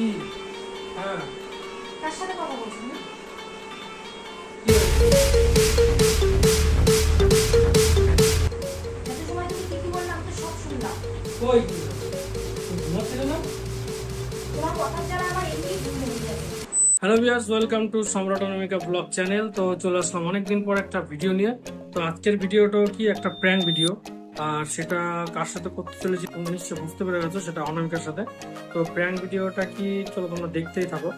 কি? হ্যাঁ। কার সাথে কথা বলছেন? কই ঘুমাচ্ছিলে না? তোমার কথার দ্বারা আমার এমনি ঘুম ভেঙে যাবে হ্যালো ভিউয়ার্স ওয়েলকাম টু সম্রাট অনামিকা ব্লগ চ্যানেল তো চলে আসলাম অনেকদিন পর একটা ভিডিও নিয়ে। তো আজকের ভিডিওটা কি? একটা প্র্যাঙ্ক ভিডিও আর সেটা কার সাথে করতে চলেছি তোমরা নিশ্চয়ই বুঝতে পেরে গেছো সেটা অনামিকার সাথে। তো প্র্যাঙ্ক ভিডিওটা কি? চলো তোমরা দেখতেই থাকো।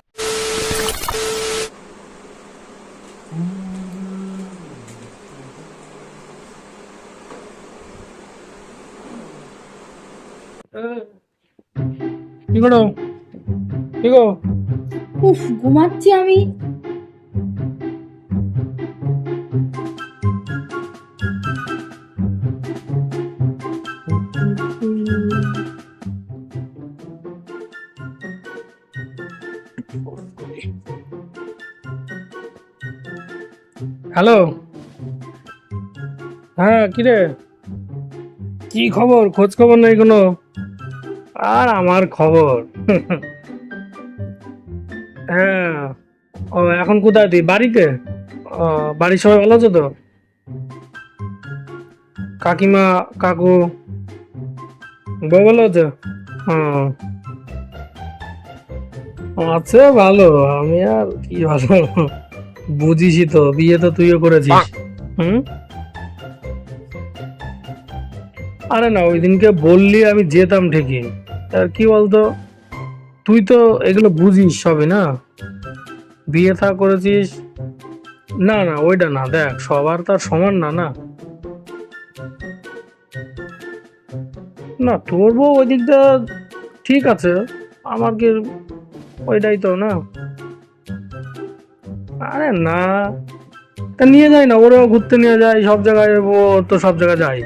কি করো? কি গো? উফ ঘুমাচ্ছি আমি। হ্যালো? হ্যাঁ কিরে? কি খবর? খোঁজ খবর নেই কোনো? আর আমার খবর? হ্যাঁ। ও, এখন কোথায় তুই? বাড়িতে? ও, বাড়ির সবাই ভালো আছে তো? কাকিমা, কাকু? বউ ভালো আছে? হ্যাঁ আছে ভালো। আমি আর কি ভালো? বুঝিসই তো বিয়ে তো তুইও করেছিস। হুম? আরে না ওই দিনকে বললি আমি যেতাম ঠিকই। আর কি বলতো তুই তো এগুলো বুঝিস সবই না? বিয়ে থা করেছিস? না না ওইটা না দেখ সবার তো আর সমান না না? না তোর বউ ওই দিকটা ঠিক আছে আমার কি ওইটাই তো না? আরে না। তা নিয়ে যাই না, ওরেও ঘুরতে নিয়ে যায় সব জায়গায় ও তো সব জায়গায় যায়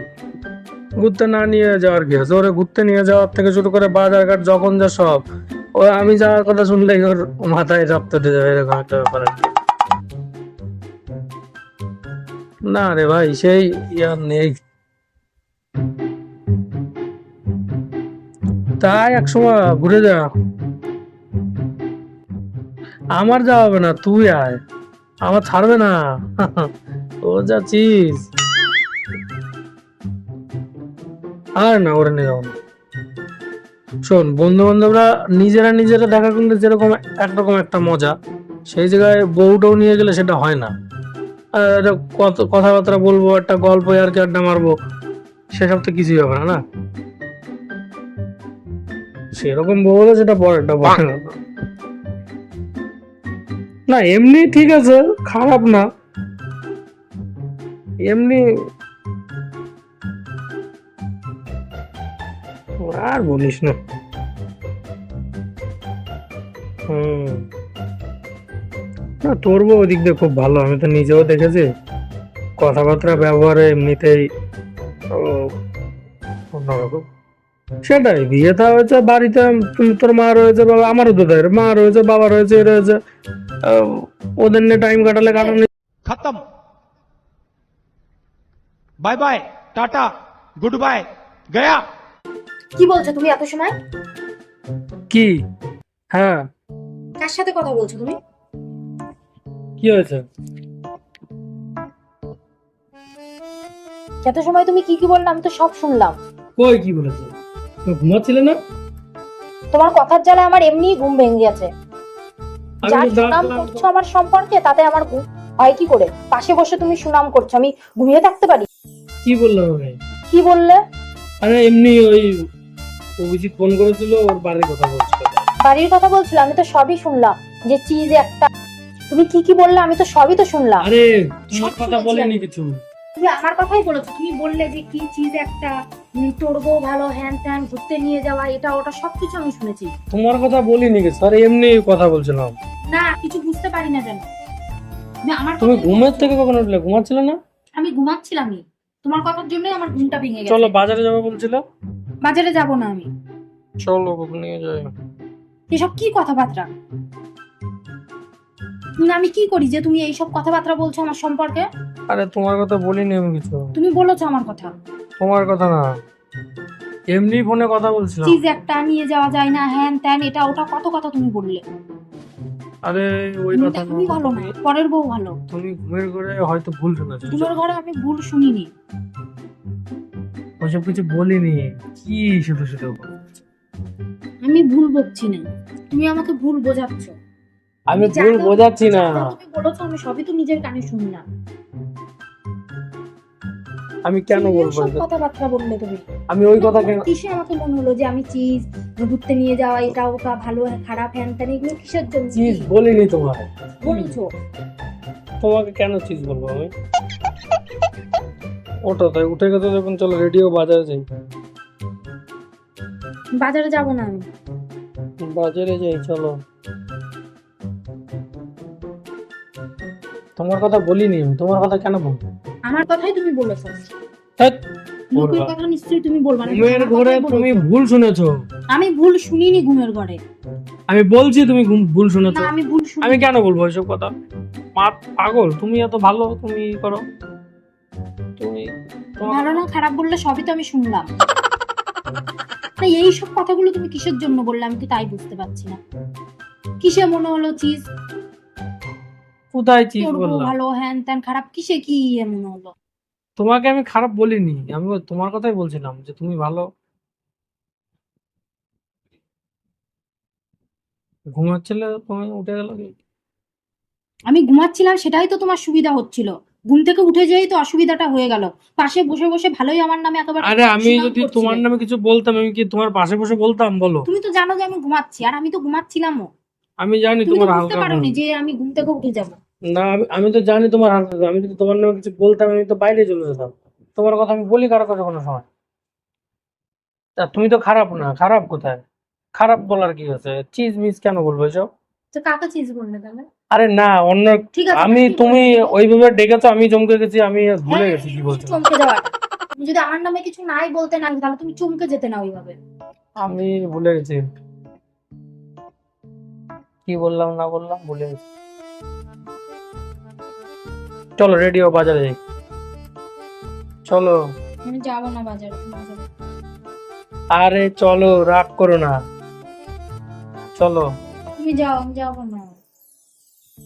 ঘুরতে না নিয়ে যাওয়ার কি আছে? ওরে ঘুরতে নিয়ে যাওয়ার থেকে শুরু করে বাজার ঘাট যখন যা সব, ও আমি যাওয়ার কথা শুনলেই ওর মাথায় রক্ত দিয়ে যাবে, এরকম একটা ব্যাপার না রে ভাই, সেই ইয়ার নেই। তাই এক সময় ঘুরে যা। আমার যাওয়া হবে না, তুই আয়। আমার ছাড়বে না। ও যাচ্ছিস। আর না, ওরা নিয়ে যাব শোন বন্ধু বান্ধবরা নিজেরা নিজেরা দেখা করলে যেরকম একরকম একটা মজা, সেই জায়গায় বউটাও নিয়ে গেলে সেটা হয় না। কত কথাবার্তা বলব, একটা গল্প আর কি আড্ডা মারবো, সেসব তো কিছুই হবে না না? সেরকম বউ হলে সেটা পরেরটা পরে না। না, এমনি ঠিক আছে, খারাপ না। এমনি আর বলিস না। হুম। না, তোর ওদিক দিয়ে খুব ভালো, আমি তো নিজেও দেখেছি। কথাবার্তা, ব্যবহারে এমনিতেই অন্যরকম। সেটাই বিয়ে তো হয়েছে বাড়িতে তোর মা রয়েছে বাবা আমারও তো তাই মা রয়েছে বাবা রয়েছে রয়েছে। ওদের নিয়ে টাইম কাটালে কাটানো খতম। Bye bye tata good bye Gaya. কি বলছো তুমি এত সময়? কি? হ্যাঁ। কার সাথে কথা বলছো তুমি? কি হয়েছে? এত সময় তুমি কি কি বললাম আমি তো সব শুনলাম। কই কি বলেছ? ঘুমাচ্ছিলে না? তোমার কথার জ্বালা আমার এমনি ঘুম ভেঙে গেছে। সুনাম করছ আমার সম্পর্কে তাতে আমার ঘুম হয় কি করে? পাশে বসে তুমি সুনাম করছ আমি ঘুমিয়ে থাকতে পারি? কি বললাম আমি কি বললে? আরে এমনি ওই অভিজিৎ ফোন করেছিল ওর বাড়ির কথা বলছিল। বাড়ির কথা বলছিল আমি তো সবই শুনলাম। যে চিজ একটা তুমি কি কি বললে আমি তো সবই তো শুনলাম। আরে তোমার কথা বলেনি কিছু। তুমি আমার কথাই বলেছ তুমি বললে যে কি চিজ একটা উম, ভালো হ্যান ত্যান ঘুরতে নিয়ে যাওয়া এটা ওটা সবকিছু আমি শুনেছি। তোমার কথা বলিনি কিছু আরে এমনি কথা বলছিলাম। না কিছু বুঝতে পারি না জানো আমি আমার তুমি কথাই ঘুমের থেকে কখন উঠলে? ঘুমাচ্ছিলে না? আমি ঘুমাচ্ছিলামই। তোমার কথার জন্যই আমার ঘুমটা ভেঙে গেছে। চলো বাজারে যাবে বলছিল? বাজারে যাব না আমি। চলো নিয়ে যাই। এসব কি কথাবার্তা? না আমি কি করি যে তুমি এইসব কথাবার্তা বলছো আমার সম্পর্কে? আরে তোমার কথা বলিনি আমি কিছু। তুমি বলেছ আমার কথা। তোমার কথা না। এমনি ফোনে কথা বলছিলাম। চিজ একটা নিয়ে যাওয়া যায় না হ্যান ত্যান এটা ওটা কত কথা তুমি বললে। আরে ওই কথা তুমি ভালো না পরের বউ ভালো। তুমি ঘুমের ঘরে হয়তো ভুল শুনেছো। তোমার ঘরে আমি ভুল শুনিনি। ওইসব কিছু বলিনি। কি শুধু শুধু? আমি ভুল বকছি না। তুমি আমাকে ভুল বোঝাচ্ছ। আমি ভুল বোঝাচ্ছি না। তুমি বলেছ আমি সবই তো নিজের কানে শুনলাম। আমি কেন বলব কথাবার্তা বললে তুমি। আমি ওই কথা কেন কিসে আমাকে মনে হলো যে আমি চিজ ঘুরতে নিয়ে যাওয়া এটা ওটা ভালো খারাপ হ্যান ত্যান এগুলো কিসের জন্য? চিজ বলিনি তোমার বলেছ? তোমাকে কেন চিজ বলব আমি? ওটো তাই উঠে গেছে যখন চলো রেডিও বাজারে যাই। বাজারে যাব না আমি। বাজারে যাই চলো। তোমার কথা বলিনি আমি তোমার কথা কেন বলব? আমার কথাই তুমি বলেছ লোকের কথা নিশ্চয়ই তুমি বলবা না ঘুমের ঘরে তুমি ভুল শুনেছো। আমি ভুল শুনিনি ঘুমের ঘরে। আমি বলছি তুমি ভুল শুনেছো। আমি ভুল শুনি আমি কেন বলব এসব কথা? মা পাগল তুমি এত ভালো তুমি করো। তুমি তোমার- ভালো না খারাপ বললে সবই তো আমি শুনলাম। না এই সব কথাগুলো তুমি কিসের জন্য বললে? আমি তো তাই বুঝতে পারছি না। কিসে মনে হলো চিজ? কোথায় বউ বললাম ভালো হ্যান ত্যান খারাপ কিসে কি এমন হলো? তোমাকে আমি খারাপ বলিনি আমি তোমার কথাই বলছিলাম যে তুমি ভালো। ঘুমাচ্ছিলে তুমি উঠে গেল আমি ঘুমাচ্ছিলাম সেটাই তো তোমার সুবিধা হচ্ছিল। ঘুম থেকে উঠে যেই তো অসুবিধাটা হয়ে গেল। পাশে বসে বসে ভালোই আমার নামে একেবারে আরে আমি যদি তোমার নামে কিছু বলতাম আমি কি তোমার পাশে বসে বলতাম বলো? তুমি তো জানো যে আমি ঘুমাচ্ছি আর আমি তো ঘুমাচ্ছিলামও। আমি জানি তুমি তো তোমার বুঝতে পারোনি যে আমি ঘুম থেকে উঠে যাব। না আমি- তো জানি তোমার হালকা আমি যদি তোমার নামে কিছু বলতাম আমি তো বাইরে চলে যেতাম। তোমার কথা আমি বলি কারও কথা কোনো সময়। তা তুমি তো খারাপ না খারাপ কোথায়? খারাপ বলার কি আছে? চিজ মিস কেন বলব এসব? তো কাকে চিজ বললে তাহলে? আরে না অন্য আমি তুমি ওইভাবে ডেকেছো আমি চমকে গেছি আমি ভুলে হ্যাঁ, গেছি কি বলছো চমকে যাওয়াটা তুমি যদি আমার নামে কিছু নাই বলতে না তাহলে তুমি চমকে যেতে না ওইভাবে। আমি ভুলে গেছি। কি বললাম না বললাম ভুলে গেছি। চলো রেডিও বাজারে যাই। চলো। আমি যাব না বাজারে আরে চলো রাগ করো না। চলো। তুমি যাও আমি যাব না।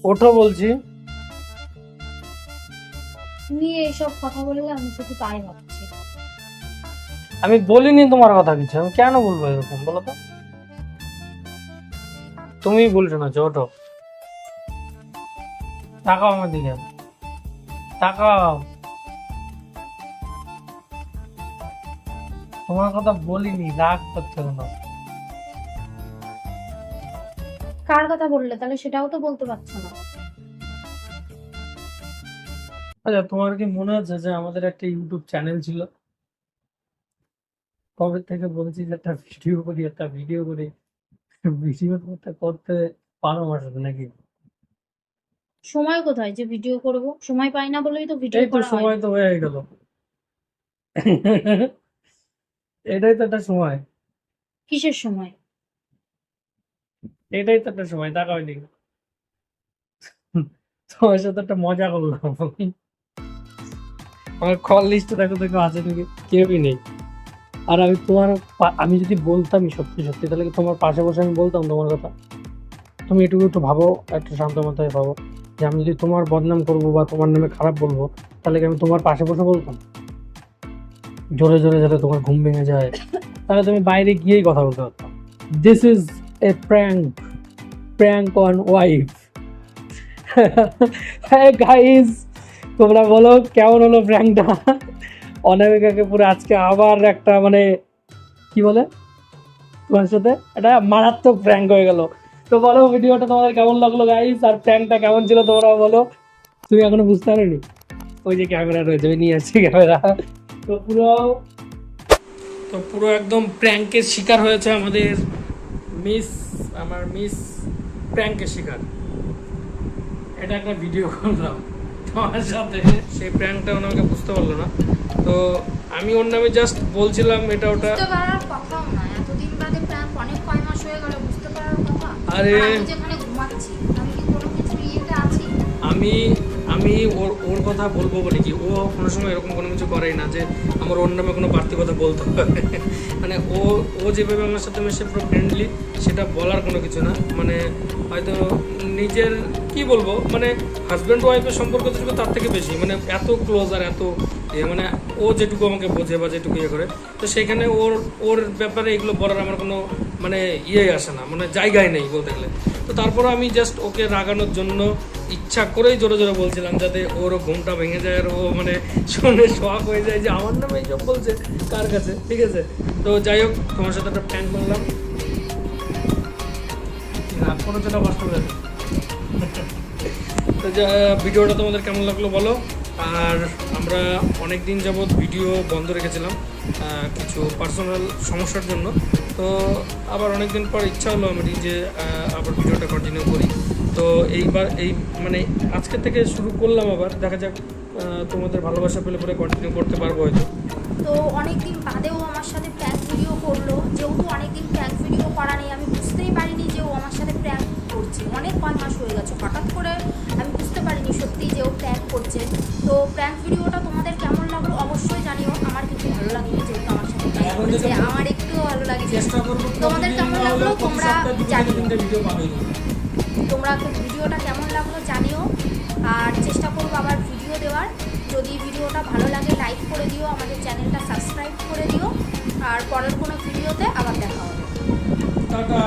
ওঠো বলছি। তুমি এইসব কথা বললে আমি শুধু তাই ভাবছি। আমি বলিনি তোমার কথা কিছু আমি কেন বলব এরকম বলো তো? তুমি ভুল শোনাচ্ছো ওঠো। তাকাও আমার দিকে। তাকাও। তোমার কথা বলিনি রাগ করতে না কার কথা বললে? তাহলে সেটাও তো বলতে পারছ না। আচ্ছা তোমার কি মনে আছে যে আমাদের একটা ইউটিউব চ্যানেল ছিল? কবে থেকে বলছি যে একটা ভিডিও করি একটা ভিডিও করি। ভিডিও করতে করতে পারো সাথে নাকি? সময় কোথায় যে ভিডিও করব? সময় পাই না বলেই তো ভিডিও এই তো করা হয়। সময় তো হয়ে গেল। এটাই তো একটা সময়। কিসের সময়? এটাই তো একটা সময় তাকাও দিকে তোমার সাথে একটা মজা করলাম। আমার কল লিস্টে দেখো দেখো আছে নাকি? কেউই নেই। আর আমি তোমার আমি যদি বলতামই সত্যি সত্যি তাহলে কি তোমার পাশে বসে আমি বলতাম তোমার কথা? তুমি এটুকু একটু ভাবো একটু শান্ত মাথায় ভাবো। যে আমি যদি তোমার বদনাম করব বা তোমার নামে খারাপ বলব, তাহলে কি আমি তোমার পাশে বসে বলতাম? জোরে জোরে যাতে তোমার ঘুম ভেঙে যায়। তাহলে তুমি বাইরে গিয়েই কথা বলতে পারতাম this is a prank prank on wife guys তোমরা বলো, কেমন হলো প্র্যাঙ্কটা অনামিকাকে পুরো আজকে আবার একটা মানে কি বলে? তোমার সাথে? এটা মারাত্মক প্র্যাঙ্ক হয়ে গেল। তো বলো, ভিডিওটা তোমাদের কেমন লাগল গাইস আর প্র্যাঙ্কটা কেমন ছিল তোমরা বলো। তুমি এখনও বুঝতে পারোনি? ওই যে ক্যামেরা রয়েছে ওই নিয়ে আসছি ক্যামেরা তো পুরো তো পুরো একদম প্র্যাঙ্কের শিকার হয়েছে আমাদের মিস আমার মিস প্র্যাঙ্কের শিকার। এটা একটা ভিডিও করলাম। তোমার সাথে সেই প্র্যাঙ্কটা ওনাকে বুঝতে পারল না। তো আমি ওর নামে জাস্ট বলছিলাম, এটা ওটা বুঝতে পারার কথাও না এতদিন বাদে প্রায় অনেক কয় মাস হয়ে গেল বুঝতে পারার কথা আরে আমি আমি ওর ওর কথা বলব বলে কি ও কোনো সময় এরকম কোনো কিছু করেই না যে আমার ওর নামে কোনো বাড়তি কথা বলতে হবে। মানে ও ও যেভাবে আমার সাথে মেশে পুরো ফ্রেন্ডলি সেটা বলার কোনো কিছু না। মানে হয়তো নিজের কি বলব মানে হাজব্যান্ড ওয়াইফের সম্পর্ক যেটুকু তার থেকে বেশি। মানে এত ক্লোজ আর এত মানে ও যেটুকু আমাকে বোঝে বা যেটুকু ইয়ে করে, তো সেখানে ওর ওর ব্যাপারে এগুলো বলার আমার কোনো মানে ইয়ে আসে না মানে জায়গায় নেই বলতে গেলে। তো তারপর আমি জাস্ট ওকে রাগানোর জন্য ইচ্ছা করেই জোরে জোরে বলছিলাম যাতে ওরও ঘুমটা ভেঙে যায় আর ও মানে শুনে শখ হয়ে যায় যে আমার নামে এইসব বলছে, কার কাছে, ঠিক আছে? তো যাই হোক, তোমার সাথে একটা প্ল্যান করলাম রাগ করো যেটা বাস্তবে তো ভিডিওটা তোমাদের কেমন লাগল বলো? আর আমরা অনেক দিন যাবৎ ভিডিও বন্ধ রেখেছিলাম কিছু পার্সোনাল সমস্যার জন্য। তো আবার অনেক দিন পর ইচ্ছা হলো আমার যে আবার ভিডিওটা কন্টিনিউ করি। তো এইবার এই মানে আজকে থেকে শুরু করলাম আবার, দেখা যাক তোমাদের ভালোবাসা পেলে পরে কন্টিনিউ করতে পারব হয়তো। তো অনেকদিন বাদেও আমার সাথে প্র্যাঙ্ক ভিডিও করল, যেহেতু অনেকদিন প্র্যাঙ্ক ভিডিও করা নেই, আমি বুঝতেই পারিনি যে ও আমার সাথে প্র্যাঙ্ক করছে। অনেক কয় মাস হয়ে গেছে। হঠাৎ করে পারিনি সত্যি যে ও প্র্যাঙ্ক করছে। তো প্র্যাঙ্ক ভিডিওটা তোমাদের কেমন লাগল অবশ্যই জানিও। আমার কিন্তু ভালো লাগেনি যেহেতু আমার সাথে আমার একটু ভালো করব তোমাদের কেমন লাগল? তোমরা জানিও। তোমরা ভিডিওটা কেমন লাগল জানিও। আর চেষ্টা করব আবার ভিডিও দেওয়ার। যদি ভিডিওটা ভালো লাগে লাইক করে দিও। আমাদের চ্যানেলটা সাবস্ক্রাইব করে দিও। আর পরের কোনো ভিডিওতে আবার দেখা হবে। টাটা।